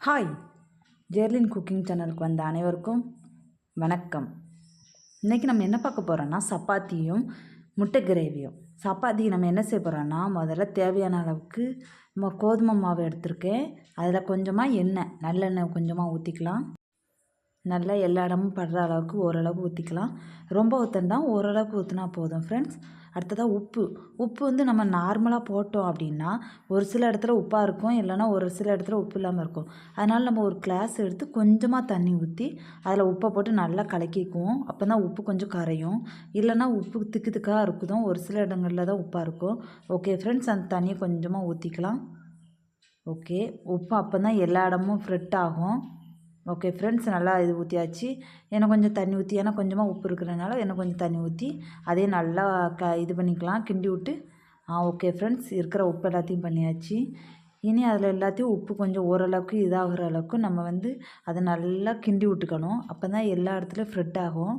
Hi Jerlin cooking சேனலுக்கு வந்த அனைவருக்கும் வணக்கம். இன்றைக்கி நம்ம என்ன பார்க்க போகிறோன்னா சப்பாத்தியும் முட்டை கிரேவியும். சப்பாத்தி நம்ம என்ன செய்ய போகிறோன்னா முதல்ல தேவையான அளவுக்கு நம்ம கோதுமை மாவு எடுத்திருக்கேன். அதில் கொஞ்சமாக எண்ணெய் நல்லெண்ணெய் கொஞ்சமாக ஊற்றிக்கலாம் நல்லா எல்லா இடமும் படுற அளவுக்கு ஓரளவுக்கு ஊற்றிக்கலாம் ரொம்ப ஊற்றண்டா ஓரளவுக்கு ஊற்றினா போதும் ஃப்ரெண்ட்ஸ் அடுத்ததாக உப்பு. உப்பு வந்து நம்ம நார்மலாக போட்டோம் அப்படின்னா ஒரு சில இடத்துல உப்பாக இருக்கும் இல்லைன்னா ஒரு சில இடத்துல உப்பு இல்லாமல் இருக்கும். அதனால் நம்ம ஒரு கிளாஸ் எடுத்து கொஞ்சமாக தண்ணி ஊற்றி அதில் உப்பை போட்டு நல்லா கலக்கிக்குவோம். அப்போ தான் உப்பு கொஞ்சம் கரையும். இல்லைன்னா உப்பு திக்கு திக்காக இருக்குதும். ஒரு சில இடங்களில் தான் உப்பாக இருக்கும். ஓகே ஃப்ரெண்ட்ஸ் அந்த தண்ணியை கொஞ்சமாக ஊற்றிக்கலாம் ஓகே உப்பு அப்போ தான் எல்லா இடமும் ஃப்ரெட் ஆகும். ஓகே ஃப்ரெண்ட்ஸ் நல்லா இது ஊற்றியாச்சு எனக்கு கொஞ்சம் தண்ணி ஊற்றி ஏன்னா கொஞ்சமாக உப்பு இருக்கிறதுனால எனக்கு கொஞ்சம் தண்ணி ஊற்றி அதே நல்லா க இது பண்ணிக்கலாம் கிண்டி விட்டு. ஆ ஓகே ஃப்ரெண்ட்ஸ் இருக்கிற உப்பு எல்லாத்தையும் பண்ணியாச்சு. இனி அதில் எல்லாத்தையும் உப்பு கொஞ்சம் ஓரளவுக்கு இதாகிற அளவுக்கு நம்ம வந்து அதை நல்லா கிண்டி விட்டுக்கணும். அப்போ தான் எல்லா இடத்துலையும் ஃப்ரெட் ஆகும்.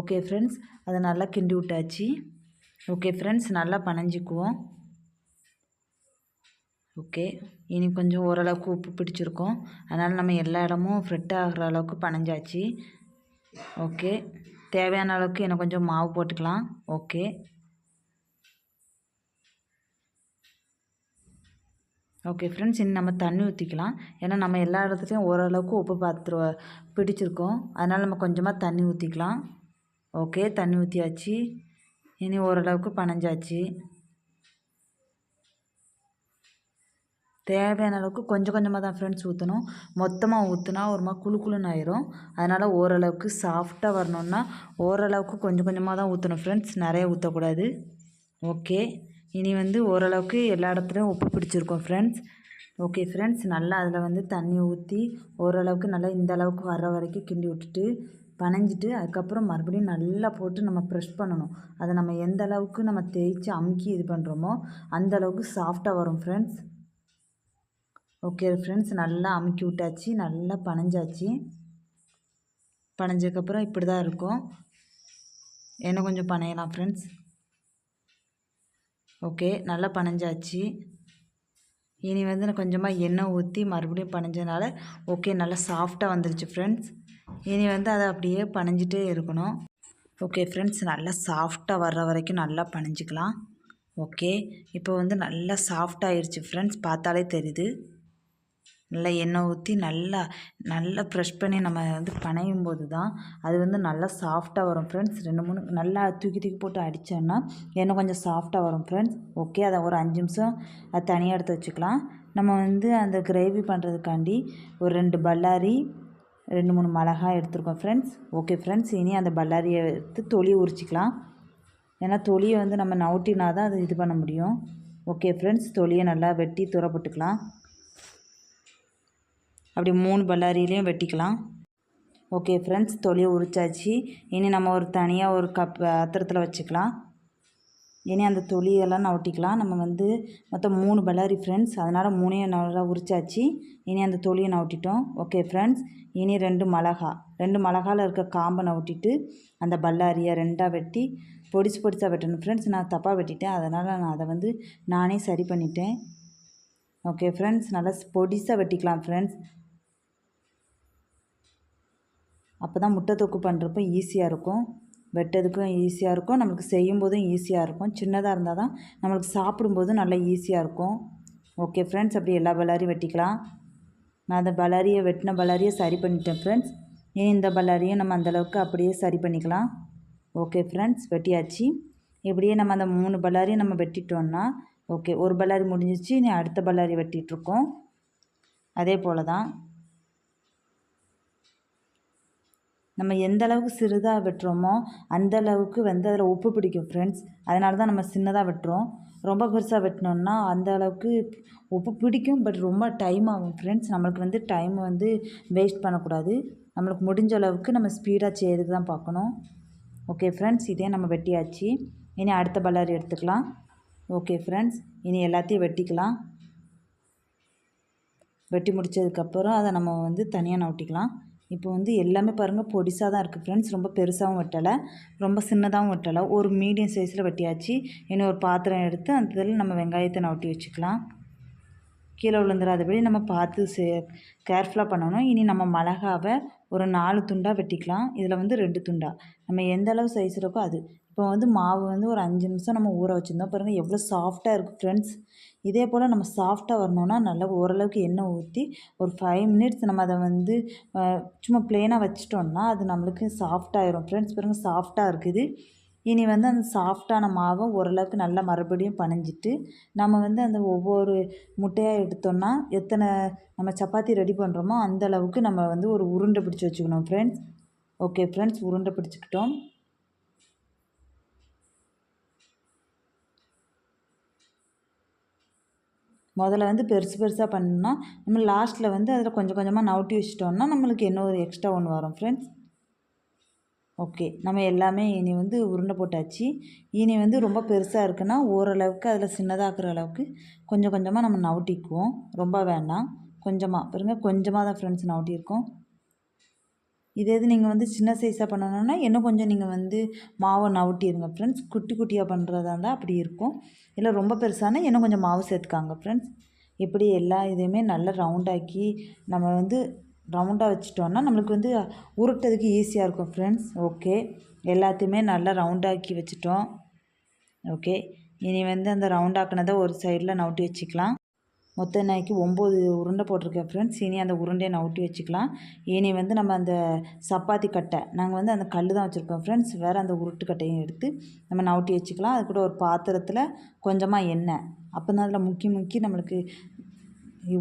ஓகே ஃப்ரெண்ட்ஸ் அதை நல்லா கிண்டி விட்டாச்சு. ஓகே ஃப்ரெண்ட்ஸ் நல்லா பனைஞ்சிக்குவோம். ஓகே இனி கொஞ்சம் ஓரளவுக்கு உப்பு பிடிச்சிருக்கோம். அதனால் நம்ம எல்லா இடமும் ஃப்ரெட் ஆகிற அளவுக்கு பனைஞ்சாச்சு. ஓகே தேவையான அளவுக்கு எனக்கு கொஞ்சம் மாவு போட்டுக்கலாம். ஓகே ஓகே ஃப்ரெண்ட்ஸ் இனி நம்ம தண்ணி ஊற்றிக்கலாம் ஏன்னா நம்ம எல்லா இடத்துலையும் ஓரளவுக்கு உப்பு பார்த்துரு பிடிச்சிருக்கோம். அதனால் நம்ம கொஞ்சமாக தண்ணி ஊற்றிக்கலாம் ஓகே தண்ணி ஊற்றியாச்சு இனி ஓரளவுக்கு பனைஞ்சாச்சு. தேவையான அளவுக்கு கொஞ்சம் கொஞ்சமாக தான் ஃப்ரெண்ட்ஸ் ஊற்றணும் மொத்தமாக ஊற்றுனா ஒரு மாதிரி குழு குழுன்னு ஆயிரும். அதனால் ஓரளவுக்கு சாஃப்டாக வரணுன்னா ஓரளவுக்கு கொஞ்சம் கொஞ்சமாக தான் ஊற்றணும் ஃப்ரெண்ட்ஸ் நிறைய ஊற்றக்கூடாது ஓகே இனி வந்து ஓரளவுக்கு எல்லா இடத்துலையும் உப்பு பிடிச்சிருக்கோம் ஃப்ரெண்ட்ஸ் ஓகே ஃப்ரெண்ட்ஸ் நல்லா அதில் வந்து தண்ணி ஊற்றி ஓரளவுக்கு நல்லா இந்த அளவுக்கு வர்ற வரைக்கும் கிண்டி விட்டுட்டு பனைஞ்சிட்டு அதுக்கப்புறம் மறுபடியும் நல்லா போட்டு நம்ம ப்ரெஷ் பண்ணணும். அதை நம்ம எந்த அளவுக்கு நம்ம தேய்ச்சி அமுக்கி இது பண்ணுறோமோ அந்த அளவுக்கு சாஃப்டாக வரும் ஃப்ரெண்ட்ஸ் ஓகே ஃப்ரெண்ட்ஸ் நல்லா அமுக்கி விட்டாச்சு நல்லா பனைஞ்சாச்சு. பனைஞ்சதுக்கப்புறம் இப்படி தான் இருக்கும். என்ன கொஞ்சம் பனையலாம் ஃப்ரெண்ட்ஸ் ஓகே நல்லா பனைஞ்சாச்சு. இனி வந்து நான் கொஞ்சமாக எண்ணெய் ஊற்றி மறுபடியும் பனைஞ்சதுனால ஓகே நல்லா சாஃப்டாக வந்துருச்சு ஃப்ரெண்ட்ஸ் இனி வந்து அதை அப்படியே பனைஞ்சிட்டே இருக்கணும். ஓகே ஃப்ரெண்ட்ஸ் நல்லா சாஃப்டாக வர்ற வரைக்கும் நல்லா பனைஞ்சிக்கலாம். ஓகே இப்போ வந்து நல்லா சாஃப்டாகிடுச்சு ஃப்ரெண்ட்ஸ் பார்த்தாலே தெரியுது. நல்லா எண்ணெய் ஊற்றி நல்லா நல்லா ப்ரெஷ் பண்ணி நம்ம வந்து பனையும் போது தான் அது வந்து நல்லா சாஃப்டாக வரும் ஃப்ரெண்ட்ஸ் ரெண்டு மூணு நல்லா தூக்கி தூக்கி போட்டு அடித்தோன்னா எண்ணெய் கொஞ்சம் சாஃப்டாக வரும் ஃப்ரெண்ட்ஸ் ஓகே அதை ஒரு அஞ்சு நிமிஷம் அது தனியாக எடுத்து வச்சுக்கலாம். நம்ம வந்து அந்த கிரேவி பண்ணுறதுக்காண்டி ஒரு ரெண்டு பல்லாரி ரெண்டு மூணு மிளகாய் எடுத்துருக்கோம் ஃப்ரெண்ட்ஸ் ஓகே ஃப்ரெண்ட்ஸ் இனி அந்த பல்லாரியை எடுத்து தொலி உரிச்சிக்கலாம். ஏன்னா தொலியை வந்து நம்ம நவுட்டினா தான் அது இது பண்ண முடியும். ஓகே ஃப்ரெண்ட்ஸ் தொலியை நல்லா வெட்டி துறப்பட்டுக்கலாம். அப்படி மூணு பல்லாரியிலையும் வெட்டிக்கலாம். Okay friends தொலியை உரிச்சாச்சு. இனி நம்ம ஒரு தனியாக ஒரு கப் பாத்திரத்தில் வச்சுக்கலாம். இனி அந்த தொலியெல்லாம் நவட்டிக்கலாம். நம்ம வந்து மொத்தம் மூணு பல்லாரி ஃப்ரெண்ட்ஸ் அதனால் மூணையும் நல்லா உரிச்சாச்சு. இனி அந்த தொலியை நவட்டிட்டோம். ஓகே ஃப்ரெண்ட்ஸ் இனி ரெண்டு மிளகா. ரெண்டு மிளகாவில் இருக்க காம்பை நவட்டிட்டு அந்த பல்லாரியை ரெண்டாக வெட்டி பொடிச்சு பொடிசாக வெட்டணும் ஃப்ரெண்ட்ஸ் நான் தப்பாக வெட்டிட்டேன். அதனால் நான் அதை வந்து நானே சரி பண்ணிட்டேன். ஓகே ஃப்ரெண்ட்ஸ் நல்லா பொடிசாக வெட்டிக்கலாம் ஃப்ரெண்ட்ஸ் அப்போ தான் முட்டை தொக்கு பண்ணுறப்போ ஈஸியாக இருக்கும். வெட்டதுக்கும் ஈஸியாக இருக்கும். நம்மளுக்கு செய்யும்போதும் ஈஸியாக இருக்கும். சின்னதாக இருந்தால் தான் நம்மளுக்கு சாப்பிடும்போதும் நல்லா ஈஸியாக இருக்கும். ஓகே ஃப்ரெண்ட்ஸ் அப்படி எல்லா பல்லாரியும் வெட்டிக்கலாம். நான் அந்த பல்லாரியை வெட்டின பல்லாரியை சரி பண்ணிட்டேன் ஃப்ரெண்ட்ஸ் இனி இந்த பல்லாரியும் நம்ம அந்தளவுக்கு அப்படியே சரி பண்ணிக்கலாம். ஓகே ஃப்ரெண்ட்ஸ் வெட்டியாச்சு. இப்படியே நம்ம அந்த மூணு பல்லாரியும் நம்ம வெட்டிட்டோன்னா ஓகே ஒரு பல்லாரி முடிஞ்சிச்சு. இனி அடுத்த பல்லாரி வெட்டிகிட்ருக்கோம் அதே போல் தான் நம்ம எந்த அளவுக்கு சிறிதாக வெட்டுறோமோ அந்த அளவுக்கு வந்து அதில் உப்பு பிடிக்கும் ஃப்ரெண்ட்ஸ் அதனால தான் நம்ம சின்னதாக வெட்டுறோம். ரொம்ப பெருசாக வெட்டினோம்னா அந்த அளவுக்கு உப்பு பிடிக்கும் பட் ரொம்ப டைம் ஆகும் ஃப்ரெண்ட்ஸ் நம்மளுக்கு வந்து டைம் வந்து வேஸ்ட் பண்ணக்கூடாது. நம்மளுக்கு முடிஞ்ச அளவுக்கு நம்ம ஸ்பீடாக செய்யறதுக்கு தான் பார்க்கணும். ஓகே ஃப்ரெண்ட்ஸ் இதே நம்ம வெட்டியாச்சு. இனி அடுத்த பல்லாரி எடுத்துக்கலாம். ஓகே ஃப்ரெண்ட்ஸ் இனி எல்லாத்தையும் வெட்டிக்கலாம். வெட்டி முடித்ததுக்கப்புறம் அதை நம்ம வந்து தனியாக நவட்டிக்கலாம். இப்போ வந்து எல்லாமே பாருங்கள் பொடிசாக தான் இருக்குது ஃப்ரெண்ட்ஸ் ரொம்ப பெருசாகவும் வெட்டலை. ரொம்ப சின்னதாகவும் வெட்டலை. ஒரு மீடியம் சைஸில் வெட்டியாச்சு. இன்னும் ஒரு பாத்திரம் எடுத்து அந்த இதில் நம்ம வெங்காயத்தை நவட்டி வச்சுக்கலாம். கீழே விழுந்துடாதபடி நம்ம பார்த்து சே கேர்ஃபுல்லாக பண்ணணும். இனி நம்ம மிளகாவை ஒரு நாலு துண்டாக வெட்டிக்கலாம். இதில் வந்து ரெண்டு துண்டா. நம்ம எந்த அளவு சைஸ் இருக்கோ அது. இப்போ வந்து மாவு வந்து ஒரு அஞ்சு நிமிஷம் நம்ம ஊற வச்சுருந்தோம். பாருங்கள் எவ்வளோ சாஃப்டாக இருக்குது ஃப்ரெண்ட்ஸ் இதே போல் நம்ம சாஃப்டாக வரணுன்னா நல்லா ஓரளவுக்கு எண்ணெய் ஊற்றி ஒரு ஃபைவ் மினிட்ஸ் நம்ம அதை வந்து சும்மா ப்ளெயினாக வச்சிட்டோம்னா அது நம்மளுக்கு சாஃப்டாகிடும் ஃப்ரெண்ட்ஸ் பாருங்கள் சாஃப்டாக இருக்குது. இனி வந்து அந்த சாஃப்டான மாவை ஓரளவுக்கு நல்லா மறுபடியும் பனைஞ்சிட்டு நம்ம வந்து அந்த ஒவ்வொரு முட்டையாக எடுத்தோம்னா எத்தனை நம்ம சப்பாத்தி ரெடி பண்ணுறோமோ அந்தளவுக்கு நம்ம வந்து ஒரு உருண்டை பிடிச்சி வச்சுக்கணும். ஃப்ரெண்ட்ஸ் ஓகே ஃப்ரெண்ட்ஸ் உருண்டை பிடிச்சிக்கிட்டோம். முதல்ல வந்து பெருசு பெருசாக பண்ணோம்னா நம்ம லாஸ்ட்டில் வந்து அதில் கொஞ்சம் கொஞ்சமாக நவுட்டி வச்சிட்டோம்னா நம்மளுக்கு இன்னொரு ஒரு எக்ஸ்ட்ரா ஒன்று வரும் ஃப்ரெண்ட்ஸ் ஓகே நம்ம எல்லாமே இனி வந்து உருண்டை போட்டாச்சு. இனி வந்து ரொம்ப பெருசாக இருக்குன்னா ஓரளவுக்கு அதில் சின்னதாக்குற அளவுக்கு கொஞ்சம் கொஞ்சமாக நம்ம நவுட்டிக்குவோம். ரொம்ப வேண்டாம். கொஞ்சமாக பாருங்கள் கொஞ்சமாக தான் ஃப்ரெண்ட்ஸ் நவுட்டியிருக்கோம். இதே இது நீங்கள் வந்து சின்ன சைஸாக பண்ணணுன்னா இன்னும் கொஞ்சம் நீங்கள் வந்து மாவை நவுட்டிடுங்க ஃப்ரெண்ட்ஸ் குட்டி குட்டியாக பண்ணுறதா இருந்தால் அப்படி இருக்கும். இல்லை ரொம்ப பெருசானா இன்னும் கொஞ்சம் மாவு சேர்த்துக்காங்க ஃப்ரெண்ட்ஸ் இப்படி எல்லா இதையுமே நல்லா ரவுண்டாக்கி நம்ம வந்து ரவுண்டாக வச்சிட்டோன்னா நம்மளுக்கு வந்து உருட்டுறதுக்கு ஈஸியாக இருக்கும் ஃப்ரெண்ட்ஸ் ஓகே எல்லாத்தையுமே நல்லா ரவுண்டாக்கி வச்சுட்டோம். ஓகே இனி வந்து அந்த ரவுண்டாக்குனதை ஒரு சைடில் நவுட்டி வச்சுக்கலாம். மொத்த நாய்க்கு ஒம்பது உருண்டை போட்டிருக்கேன் ஃப்ரெண்ட்ஸ் இனி அந்த உருண்டையை நவுட்டி வச்சுக்கலாம். இனி வந்து நம்ம அந்த சப்பாத்தி கட்டை நாங்கள் வந்து அந்த கல் தான் வச்சுருக்கோம் ஃப்ரெண்ட்ஸ் வேறு அந்த உருட்டு கட்டையும் எடுத்து நம்ம நவுட்டி வச்சுக்கலாம். அது கூட ஒரு பாத்திரத்தில் கொஞ்சமாக எண்ணெய். அப்போ தான் அதில் முக்கி முக்கி நம்மளுக்கு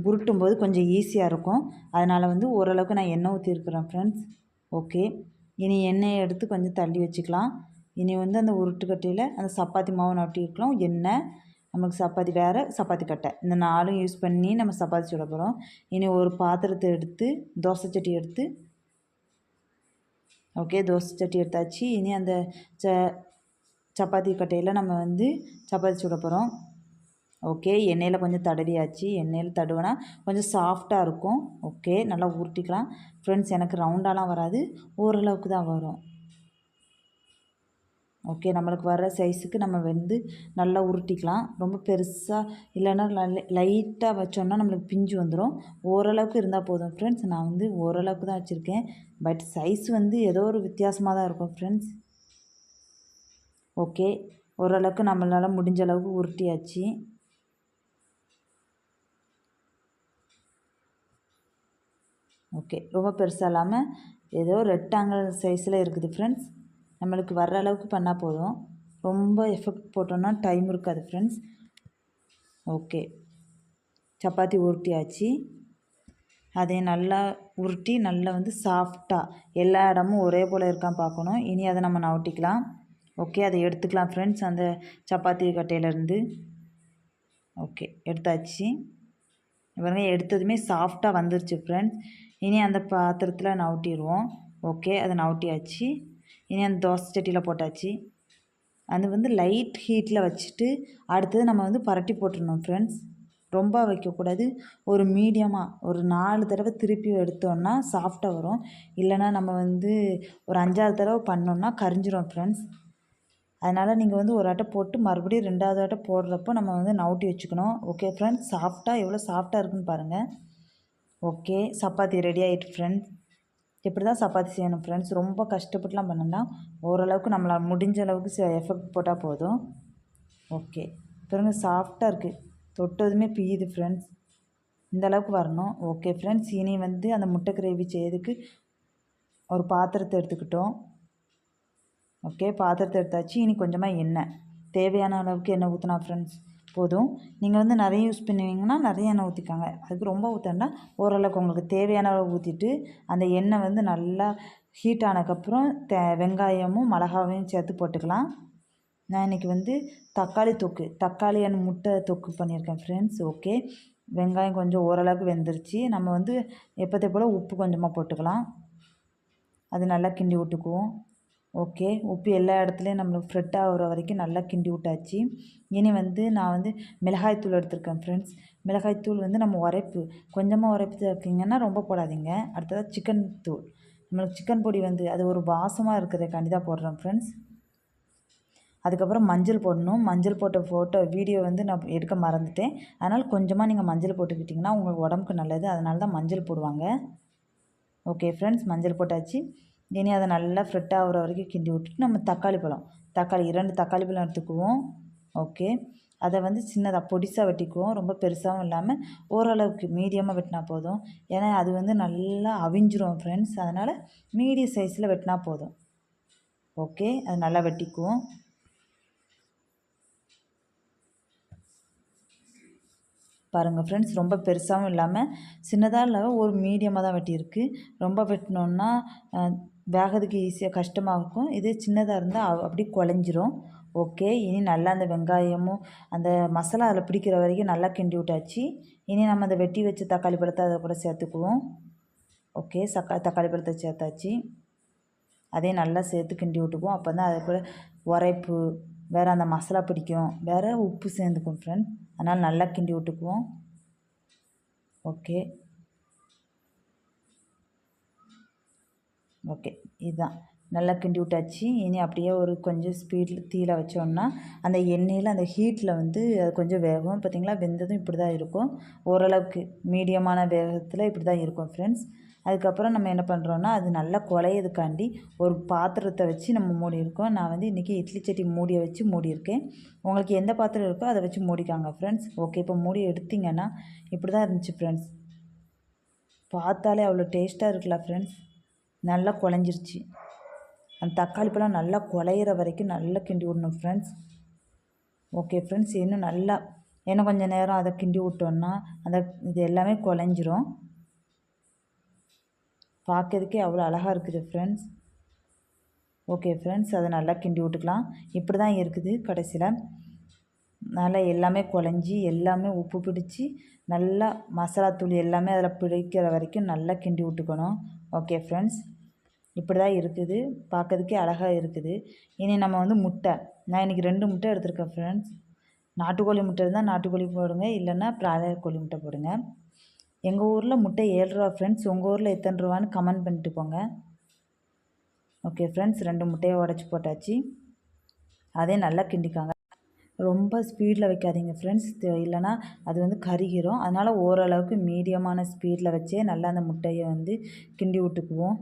உருட்டும் போது கொஞ்சம் ஈஸியாக இருக்கும். அதனால் வந்து ஓரளவுக்கு நான் எண்ணெய் ஊற்றிருக்கிறேன் ஃப்ரெண்ட்ஸ் ஓகே இனி எண்ணெயை எடுத்து கொஞ்சம் தள்ளி வச்சுக்கலாம். இனி வந்து அந்த உருட்டுக்கட்டையில் அந்த சப்பாத்தி மாவு நட்டி இருக்கலாம். எண்ணெய் நமக்கு சப்பாத்தி வேறு சப்பாத்தி கட்டை. இந்த நாலும் யூஸ் பண்ணி நம்ம சப்பாத்தி சுட போகிறோம் இனி ஒரு பாத்திரத்தை எடுத்து தோசை சட்டி எடுத்து ஓகே தோசை சட்டி எடுத்தாச்சு. இனி அந்த ச சப்பாத்தி கட்டையில் நம்ம வந்து சப்பாத்தி சுட போகிறோம் ஓகே எண்ணெயில் கொஞ்சம் தடவியாச்சு. எண்ணெயில் தடுவினா கொஞ்சம் சாஃப்டாக இருக்கும். ஓகே நல்லா உருட்டிக்கலாம். ஃப்ரெண்ட்ஸ் எனக்கு ரவுண்டாலாம் வராது. ஓரளவுக்கு தான் வரும். ஓகே நம்மளுக்கு வர சைஸுக்கு நம்ம வந்து நல்லா உருட்டிக்கலாம். ரொம்ப பெருசாக இல்லைன்னா லைட்டாக வச்சோன்னா நம்மளுக்கு பிஞ்சு வந்துடும் ஓரளவுக்கு இருந்தால் போதும் ஃப்ரெண்ட்ஸ் நான் வந்து ஓரளவுக்கு தான் வச்சுருக்கேன். பட் சைஸ் வந்து ஏதோ ஒரு வித்தியாசமாக தான் இருக்கும் ஃப்ரெண்ட்ஸ் ஓகே ஓரளவுக்கு நம்மளால் முடிஞ்ச அளவுக்கு உருட்டியாச்சு. ஓகே ரொம்ப பெருசாக இல்லாமல் ஏதோ ரெக்டாங்கிள் சைஸில் இருக்குது ஃப்ரெண்ட்ஸ் நம்மளுக்கு வர்ற அளவுக்கு பண்ணால் போதும். ரொம்ப எஃபெக்ட் போட்டோன்னா டைம் இருக்காது ஃப்ரெண்ட்ஸ் ஓகே சப்பாத்தி உருட்டியாச்சு. அதை நல்லா உருட்டி நல்லா வந்து சாஃப்டாக எல்லா இடமும் ஒரே போல் இருக்கான் பார்க்கணும். இனி அதை நம்ம நவட்டிக்கலாம். ஓகே அதை எடுத்துக்கலாம் ஃப்ரெண்ட்ஸ் அந்த சப்பாத்தி கட்டையிலேருந்து. ஓகே எடுத்தாச்சு. பாருங்க எடுத்ததுமே சாஃப்டாக வந்துருச்சு ஃப்ரெண்ட்ஸ் இனி அந்த பாத்திரத்தில் நவுட்டிடுவோம். ஓகே அதை நவுட்டியாச்சு. இனி அந்த தோசை சட்டியில் போட்டாச்சு. அது வந்து லைட் ஹீட்டில் வச்சுட்டு அடுத்தது நம்ம வந்து பரட்டி போட்டுடணும் ஃப்ரெண்ட்ஸ் ரொம்ப வைக்கக்கூடாது. ஒரு மீடியமாக ஒரு நாலு தடவை திருப்பி எடுத்தோன்னா சாஃப்டாக வரும். இல்லைனா நம்ம வந்து ஒரு அஞ்சாறு தடவை பண்ணோன்னா கரிஞ்சிரும் ஃப்ரெண்ட்ஸ் அதனால் நீங்கள் வந்து ஒரு அட்டை போட்டு மறுபடியும் ரெண்டாவது அட்டை போடுறப்போ நம்ம வந்து நவுட்டி வச்சுக்கணும். ஓகே ஃப்ரெண்ட்ஸ் சாஃப்டாக எவ்வளோ சாஃப்டாக இருக்குன்னு பாருங்கள் ஓகே சப்பாத்தி ரெடி ஆகிட்டு ஃப்ரெண்ட்ஸ் இப்படி தான் சப்பாத்தி செய்யணும் ஃப்ரெண்ட்ஸ் ரொம்ப கஷ்டப்பட்டுலாம் பண்ணலாம் ஓரளவுக்கு நம்மளால் முடிஞ்ச அளவுக்கு எஃபெக்ட் போட்டால் போதும். ஓகே பாருங்க சாஃப்டாக இருக்குது தொட்டதுமே பியுது ஃப்ரெண்ட்ஸ் இந்த அளவுக்கு வரணும். ஓகே ஃப்ரெண்ட்ஸ் இனி வந்து அந்த முட்டை கிரேவி செய்யறதுக்கு ஒரு பாத்திரத்தை எடுத்துக்கிட்டோம். ஓகே பாத்திரத்தை எடுத்தாச்சு. இனி கொஞ்சமாக எண்ணெய். தேவையான அளவுக்கு எண்ணெய் ஊற்றினா ஃப்ரெண்ட்ஸ் போதும். நீங்கள் வந்து நிறைய யூஸ் பண்ணுவீங்கன்னா நிறைய எண்ணெய் ஊற்றிக்காங்க அதுக்கு ரொம்ப ஊற்றண்டா ஓரளவுக்கு உங்களுக்கு தேவையான அளவு ஊற்றிட்டு அந்த எண்ணெய் வந்து நல்லா ஹீட் ஆனதுக்கப்புறம் தே வெங்காயமும் மிளகாவையும் சேர்த்து போட்டுக்கலாம். நான் இன்றைக்கி வந்து தக்காளி தொக்கு தக்காளி அண்ட் முட்டை தொக்கு பண்ணியிருக்கேன் ஃப்ரெண்ட்ஸ் ஓகே வெங்காயம் கொஞ்சம் ஓரளவுக்கு வெந்துருச்சு. நம்ம வந்து எப்போதே போல் உப்பு கொஞ்சமாக போட்டுக்கலாம். அது நல்லா கிண்டி விட்டுக்குவோம். ஓகே. உப்பு எல்லா இடத்துலையும் நம்மளுக்கு ஃப்ரெட் ஆகிற வரைக்கும் நல்லா கிண்டி விட்டாச்சு. இனி வந்து நான் வந்து மிளகாய்த்தூள் எடுத்திருக்கேன் ஃப்ரெண்ட்ஸ் மிளகாய்த்தூள் வந்து நம்ம உரைப்பு கொஞ்சமாக உரைப்பு இருக்கீங்கன்னா ரொம்ப போடாதீங்க. அடுத்ததாக சிக்கன் தூள். நம்மளுக்கு சிக்கன் பொடி வந்து அது ஒரு வாசமாக இருக்கிறதுக்காண்டி தான் போடுறேன் ஃப்ரெண்ட்ஸ் அதுக்கப்புறம் மஞ்சள் போடணும். மஞ்சள் போட்ட ஃபோட்டோ வீடியோ வந்து நான் எடுக்க மறந்துட்டேன். அதனால் கொஞ்சமாக நீங்கள் மஞ்சள் போட்டுக்கிட்டிங்கன்னா உங்களுக்கு உடம்புக்கு நல்லது. அதனால தான் மஞ்சள் போடுவாங்க. ஓகே ஃப்ரெண்ட்ஸ் மஞ்சள் போட்டாச்சு. இனி அதை நல்லா ஃப்ரெட் ஆகிற வரைக்கும் கிண்டி விட்டுட்டு நம்ம தக்காளி பழம். தக்காளி இரண்டு தக்காளி பழம் எடுத்துக்குவோம். ஓகே அதை வந்து சின்னதாக பொடிசாக வெட்டிக்குவோம். ரொம்ப பெருசாகவும் இல்லாமல் ஓரளவுக்கு மீடியமாக வெட்டினா போதும். ஏன்னா அது வந்து நல்லா அவிஞ்சிரும் ஃப்ரெண்ட்ஸ் அதனால் மீடியம் சைஸில் வெட்டினா போதும். ஓகே அது நல்லா வெட்டிக்குவோம். பாருங்கள் ஃப்ரெண்ட்ஸ் ரொம்ப பெருசாகவும் இல்லாமல் சின்னதாக இல்லாமல் ஒரு மீடியமாக தான் வெட்டியிருக்கு. ரொம்ப வெட்டினோன்னா வேகிறதுக்கு ஈஸியாக கஷ்டமாக இருக்கும் இதே சின்னதாக இருந்தால் அப்படி குழஞ்சிரும். ஓகே இனி நல்லா அந்த வெங்காயமும் அந்த மசாலா அதில் பிடிக்கிற வரைக்கும் நல்லா கிண்டி விட்டாச்சு. இனி நம்ம அந்த வெட்டி வச்ச தக்காளி பழத்தை அதை கூட சேர்த்துக்குவோம். ஓகே சக்கா தக்காளி பழத்தை சேர்த்தாச்சு. அதையும் நல்லா சேர்த்து கிண்டி விட்டுக்குவோம். அப்போ தான் அது கூட உரைப்பு வேறு அந்த மசாலா பிடிக்கும். வேறு உப்பு சேர்ந்துக்கும் ஃப்ரெண்ட் அதனால் நல்லா கிண்டி விட்டுக்குவோம். ஓகே ஓகே இதுதான். நல்லா கிண்டி விட்டாச்சு. இனி அப்படியே ஒரு கொஞ்சம் ஸ்பீடில் தீயில் வச்சோம்னா அந்த எண்ணெயில் அந்த ஹீட்டில் வந்து அது கொஞ்சம் வேகும். பார்த்திங்களா? வெந்ததும் இப்படி தான் இருக்கும். ஓரளவுக்கு மீடியமான வேகத்தில் இப்படி தான் இருக்கும் ஃப்ரெண்ட்ஸ் அதுக்கப்புறம் நம்ம என்ன பண்ணுறோன்னா அது நல்லா குழையதுக்காண்டி ஒரு பாத்திரத்தை வச்சு நம்ம மூடி இருக்கோம் நான் வந்து இன்றைக்கி இட்லி சட்டி மூடியை வச்சு மூடியிருக்கேன். உங்களுக்கு எந்த பாத்திரம் இருக்கோ அதை வச்சு மூடிக்காங்க ஃப்ரெண்ட்ஸ் ஓகே இப்போ மூடி எடுத்திங்கன்னா இப்படி தான் இருந்துச்சு ஃப்ரெண்ட்ஸ் பார்த்தாலே அவ்வளோ டேஸ்ட்டாக இருக்குல்ல ஃப்ரெண்ட்ஸ் நல்லா குழஞ்சிருச்சு. அந்த தக்காளி பழம் நல்லா குழையிற வரைக்கும் நல்லா கிண்டி விடணும் ஃப்ரெண்ட்ஸ் ஓகே ஃப்ரெண்ட்ஸ் இன்னும் நல்லா இன்னும் கொஞ்சம் நேரம் அதை கிண்டி விட்டோன்னா அந்த இது எல்லாமே குழஞ்சிரும். பார்க்கறதுக்கே அவ்வளோ அழகாக இருக்குது ஃப்ரெண்ட்ஸ் ஓகே ஃப்ரெண்ட்ஸ் அதை நல்லா கிண்டி விட்டுக்கலாம். இப்படி தான் இருக்குது கடைசியில். நல்லா எல்லாமே குழஞ்சி எல்லாமே உப்பு பிடிச்சி நல்லா மசாலா தூள் எல்லாமே அதில் பிடிக்கிற வரைக்கும் நல்லா கிண்டி விட்டுக்கணும். ஓகே ஃப்ரெண்ட்ஸ் இப்படி தான் இருக்குது. பார்க்கறதுக்கே அழகாக இருக்குது. இனி நம்ம வந்து முட்டை. நான் இன்றைக்கி ரெண்டு முட்டை எடுத்திருக்கேன் ஃப்ரெண்ட்ஸ் நாட்டுக்கோழி முட்டை இருந்தால் நாட்டுக்கோழி போடுங்க. இல்லைன்னா பிராய கோழி முட்டை போடுங்க. எங்கள் ஊரில் முட்டை ஏழு ரூபா ஃப்ரெண்ட்ஸ் உங்கள் ஊரில் எத்தனை ரூபான்னு கமெண்ட் பண்ணிட்டு போங்க. ஓகே ஃப்ரெண்ட்ஸ் ரெண்டு முட்டையை உடச்சி போட்டாச்சு. அதே நல்லா கிண்டிக்காங்க. ரொம்ப ஸ்பீடில் வைக்காதீங்க ஃப்ரெண்ட்ஸ் இல்லைனா அது வந்து கருகிரும். அதனால் ஓரளவுக்கு மீடியமான ஸ்பீடில் வச்சே நல்லா அந்த முட்டையை வந்து கிண்டி விட்டுக்குவோம்.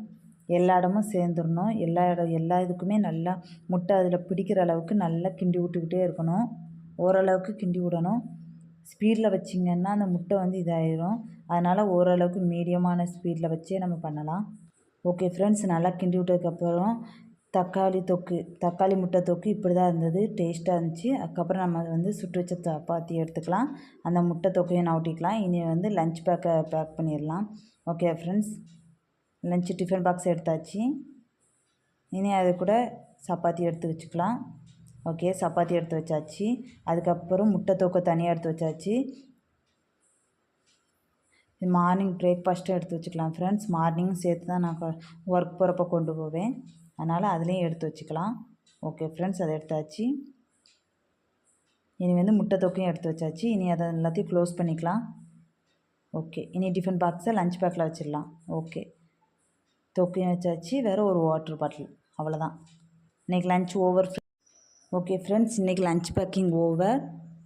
எல்லா இடமும் சேர்ந்துடணும் எல்லா இடம் எல்லா இதுக்குமே நல்லா முட்டை அதில் பிடிக்கிற அளவுக்கு நல்லா கிண்டி விட்டுக்கிட்டே இருக்கணும். ஓரளவுக்கு கிண்டி விடணும். ஸ்பீடில் வச்சிங்கன்னா அந்த முட்டை வந்து இதாயிரும். அதனால் ஓரளவுக்கு மீடியமான ஸ்பீடில் வச்சே நம்ம பண்ணலாம். ஓகே ஃப்ரெண்ட்ஸ் நல்லா கிண்டி விட்டதுக்கப்புறம் தக்காளி தொக்கு தக்காளி முட்டை தொக்கு இப்படி தான் இருந்தது டேஸ்ட்டாக இருந்துச்சு. அதுக்கப்புறம் நம்ம வந்து சுட்டு வச்ச சப்பாத்தி எடுத்துக்கலாம். அந்த முட்டை தொக்கையும் நவட்டிக்கலாம் இனி வந்து லஞ்ச் பேக்கை பேக் பண்ணிடலாம். Okay friends lunch tiffin box எடுத்தாச்சு. இனி அது கூட சப்பாத்தி எடுத்து வச்சுக்கலாம். ஓகே சப்பாத்தி எடுத்து வச்சாச்சு. அதுக்கப்புறம் முட்டை தொக்கை தனியாக எடுத்து வச்சாச்சு. மார்னிங் பிரேக்ஃபாஸ்ட்டும் எடுத்து வச்சுக்கலாம் ஃப்ரெண்ட்ஸ் மார்னிங் சேர்த்து தான் நான் ஒர்க் போகிறப்ப கொண்டு போவேன். அதனால் அதுலேயும் எடுத்து வச்சுக்கலாம். ஓகே ஃப்ரெண்ட்ஸ் அதை எடுத்தாச்சு. இனி வந்து முட்டை தொக்கையும் எடுத்து வச்சாச்சு. இனி அதை எல்லாத்தையும் க்ளோஸ் பண்ணிக்கலாம். ஓகே இனி டிஃபன் பாக்ஸை லஞ்ச் பேக்கில் வச்சிடலாம். ஓகே தொக்கையும் வச்சாச்சு. வேறு ஒரு வாட்டர் பாட்டில் அவ்வளோதான் இன்றைக்கி லஞ்ச் ஓவர் ஓகே ஃப்ரெண்ட்ஸ் இன்றைக்கி லஞ்ச் பேக்கிங் ஓவர்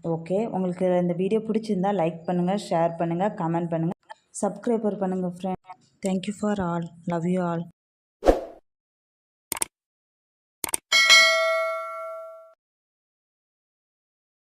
ஓகே உங்களுக்கு இந்த வீடியோ பிடிச்சிருந்தா லைக் பண்ணுங்கள் ஷேர் பண்ணுங்கள் கமெண்ட் பண்ணுங்கள் சப்ஸ்கிரைபர் பண்ணுங்கள் friend thank you for all love you all